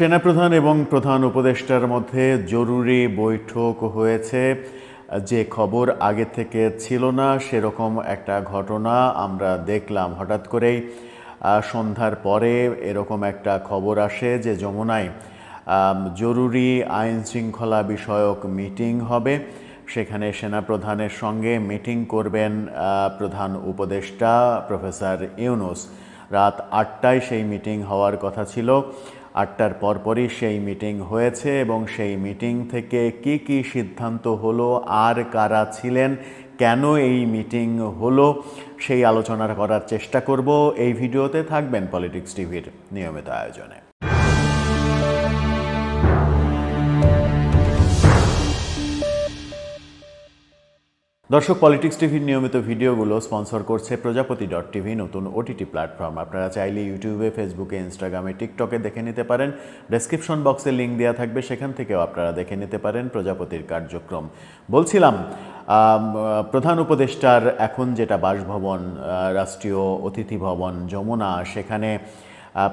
সেনাপ্রধান এবং প্রধান উপদেষ্টার মধ্যে জরুরি বৈঠক হয়েছে। যে খবর আগে থেকে ছিল না, সেরকম একটা ঘটনা আমরা দেখলাম হঠাৎ করেই। সন্ধ্যার পরে এরকম একটা খবর আসে যে যমুনায় জরুরি আইন শৃঙ্খলা বিষয়ক মিটিং হবে। সেখানে সেনাপ্রধানের সঙ্গে মিটিং করবেন প্রধান উপদেষ্টা প্রফেসর ইউনুস। রাত আটটায় সেই মিটিং হওয়ার কথা ছিল। আটটার পরপরই সেই মিটিং হয়েছে এবং সেই মিটিং থেকে কি কি সিদ্ধান্ত হলো, আর কারা ছিলেন, কেন এই মিটিং হলো, সেই আলোচনা করার চেষ্টা করব। এই ভিডিওতে থাকবেন পলিটিক্স টিভির নিয়মিত আয়োজনে। দর্শক পলিটিক্স টিভির নিয়মিত ভিডিওগুলো স্পন্সর করছে প্রজাপতি ডট টিভি নতুন ওটিটি প্ল্যাটফর্ম আপনারা চাইলে ইউটিউবে ফেসবুকে ইনস্টাগ্রামে টিকটকে দেখে নিতে পারেন। ডেসক্রিপশন বক্সে লিঙ্ক দেওয়া থাকবে, সেখান থেকেও আপনারা দেখে নিতে পারেন প্রজাপতির কার্যক্রম। বলছিলাম প্রধান উপদেষ্টার এখন যেটা বাসভবন রাষ্ট্রীয় অতিথি ভবন যমুনা, সেখানে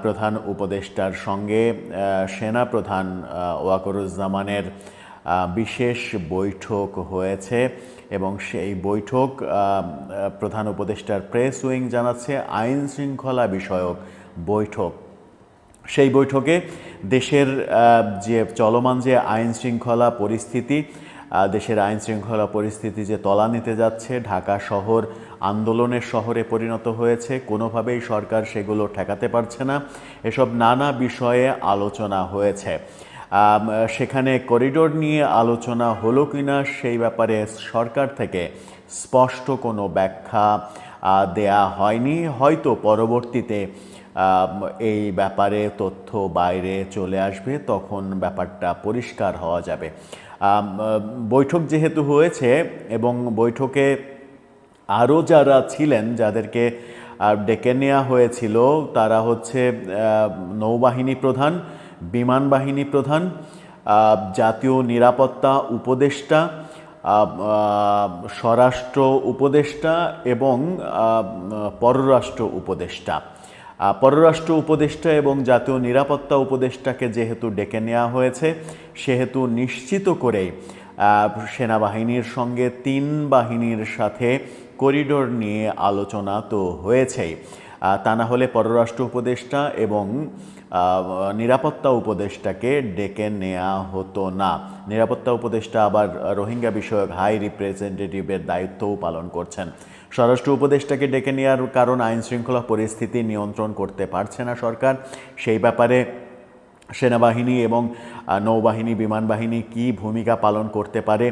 প্রধান উপদেষ্টার সঙ্গে সেনা প্রধান ওয়াকরুজ্জামানের বিশেষ বৈঠক হয়েছে এবং সেই বৈঠক প্রধান উপদেষ্টার প্রেস উইং জানাচ্ছে আইন শৃঙ্খলা বিষয়ক বৈঠক। সেই বৈঠকে দেশের যে চলমান যে আইন শৃঙ্খলা পরিস্থিতি দেশের আইন শৃঙ্খলা পরিস্থিতি যে তলানিতে যাচ্ছে, ঢাকা শহর আন্দোলনের শহরে পরিণত হয়েছে, কোনোভাবেই সরকার সেগুলো ঠেকাতে পারছে না। এসব নানা বিষয়ে আলোচনা হয়েছে। সেখানে করিডোর নিয়ে আলোচনা হলো কিনা সেই ব্যাপারে সরকার থেকে স্পষ্ট কোনো ব্যাখ্যা দেয়া হয়নি। হয়তো পরবর্তীতে এই ব্যাপারে তথ্য বাইরে চলে আসবে, তখন ব্যাপারটা পরিষ্কার হওয়া যাবে। বৈঠক যেহেতু হয়েছে এবং বৈঠকে আরও যারা ছিলেন, যাদেরকে ডেকে নেওয়া হয়েছিল, তারা হচ্ছে নৌবাহিনী প্রধান বিমান বাহিনী প্রধান জাতীয় নিরাপত্তা উপদেষ্টা স্বরাষ্ট্র উপদেষ্টা এবং পররাষ্ট্র উপদেষ্টা। পররাষ্ট্র উপদেষ্টা এবং জাতীয় নিরাপত্তা উপদেষ্টাকে যেহেতু ডেকে নেওয়া হয়েছে, সেহেতু নিশ্চিত করে সেনাবাহিনীর সঙ্গে তিন বাহিনীর সাথে করিডোর নিয়ে আলোচনা তো হয়েছেই। তা না হলে পররাষ্ট্র উপদেষ্টা এবং নিরাপত্তা উপদেষ্টাকে ডেকে নেওয়া হতো না। নিরাপত্তা উপদেষ্টা আবার রোহিঙ্গা বিষয়ক হাই রিপ্রেজেন্টেটিভের দায়িত্বও পালন করছেন। স্বরাষ্ট্র উপদেষ্টাকে ডেকে নেওয়ার কারণ আইন শৃঙ্খলা পরিস্থিতি নিয়ন্ত্রণ করতে পারছে না সরকার। সেই ব্যাপারে সেনাবাহিনী এবং নৌবাহিনী বিমান বাহিনী কী ভূমিকা পালন করতে পারে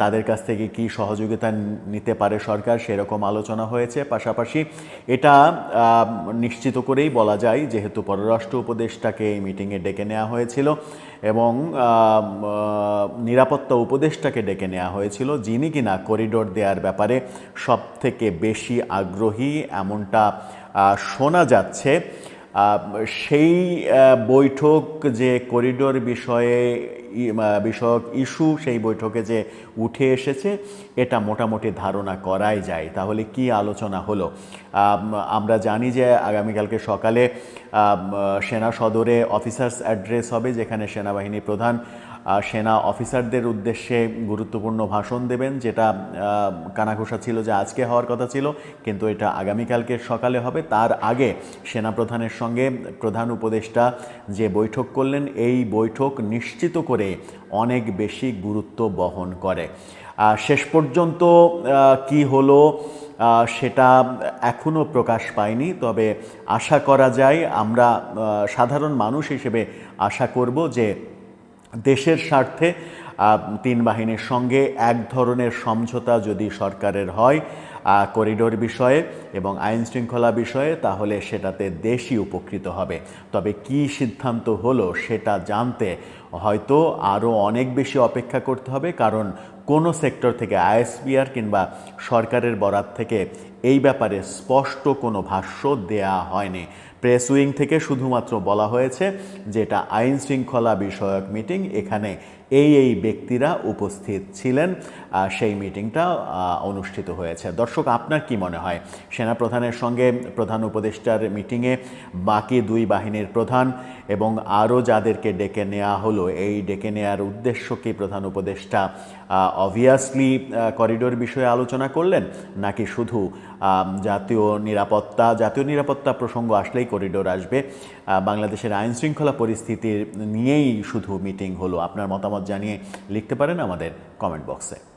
তাদের কাছ থেকে কি সহযোগিতা নিতে পারে সরকার, সেরকম আলোচনা হয়েছে। পাশাপাশি এটা নিশ্চিত করেই বলা যায় যেহেতু পররাষ্ট্র উপদেষ্টাকে এই মিটিংয়ে ডেকে নেওয়া হয়েছিল এবং নিরাপত্তা উপদেষ্টাকে ডেকে নেওয়া হয়েছিল, যিনি কিনা করিডোর দেওয়ার ব্যাপারে সব থেকে বেশি আগ্রহী, এমনটা শোনা যাচ্ছে। সেই বৈঠক যে করিডোর বিষয়ে বিষয়ক ইস্যু সেই বৈঠকে যে উঠে এসেছে, এটা মোটামুটি ধারণা করাই যায়। তাহলে কি আলোচনা হলো? আমরা জানি যে আগামীকালকে সকালে সেনা সদরে অফিসার্স অ্যাড্রেস হবে, যেখানে সেনাবাহিনী প্রধান সেনা অফিসারদের উদ্দেশ্যে গুরুত্বপূর্ণ ভাষণ দেবেন, যেটা কানাঘোষা ছিল যে আজকে হওয়ার কথা ছিল, কিন্তু এটা আগামীকালকে সকালে হবে। তার আগে সেনাপ্রধানের সঙ্গে প্রধান উপদেষ্টা যে বৈঠক করলেন, এই বৈঠক নিশ্চিত করে অনেক বেশি গুরুত্ব বহন করে। শেষ পর্যন্ত কি হলো সেটা এখনও প্রকাশ পায়নি, তবে আশা করা যায় আমরা সাধারণ মানুষ হিসেবে আশা করব যে দেশের স্বার্থে তিন বাহিনীর সঙ্গে এক ধরনের সমঝোতা যদি সরকারের হয় করিডোর বিষয়ে এবং আইন শৃঙ্খলা বিষয়ে, তাহলে সেটাতে দেশই উপকৃত হবে। তবে কি সিদ্ধান্ত হলো সেটা জানতে হয়তো আরও অনেক বেশি অপেক্ষা করতে হবে, কারণ কোনো সেক্টর থেকে আইএসপিআর কিংবা সরকারের বরাত থেকে এই ব্যাপারে স্পষ্ট কোনো ভাষ্য দেয়া হয়নি। প্রেস উইং থেকে শুধুমাত্র বলা হয়েছে যে এটা আইন শৃঙ্খলা বিষয়ক মিটিং, এখানে এই এই ব্যক্তিরা উপস্থিত ছিলেন। সেই মিটিংটা অনুষ্ঠিত হয়েছে। দর্শক, আপনার কি মনে হয়? সেনাপ্রধানের সঙ্গে প্রধান উপদেষ্টার মিটিংয়ে বাকি দুই বাহিনীর প্রধান এবং আরও যাদেরকে ডেকে নেওয়া হলো, এই ডেকে নেওয়ার উদ্দেশ্য কি প্রধান উপদেষ্টা অবভিয়াসলি করিডোর বিষয়ে আলোচনা করলেন, নাকি শুধু জাতীয় নিরাপত্তা জাতীয় নিরাপত্তা প্রসঙ্গ আসলেই করিডোর আসবে বাংলাদেশের আইন শৃঙ্খলা পরিস্থিতির নিয়েই শুধু মিটিং হলো? আপনার মতামত জানিয়ে লিখতে পারেন আমাদের কমেন্ট বক্সে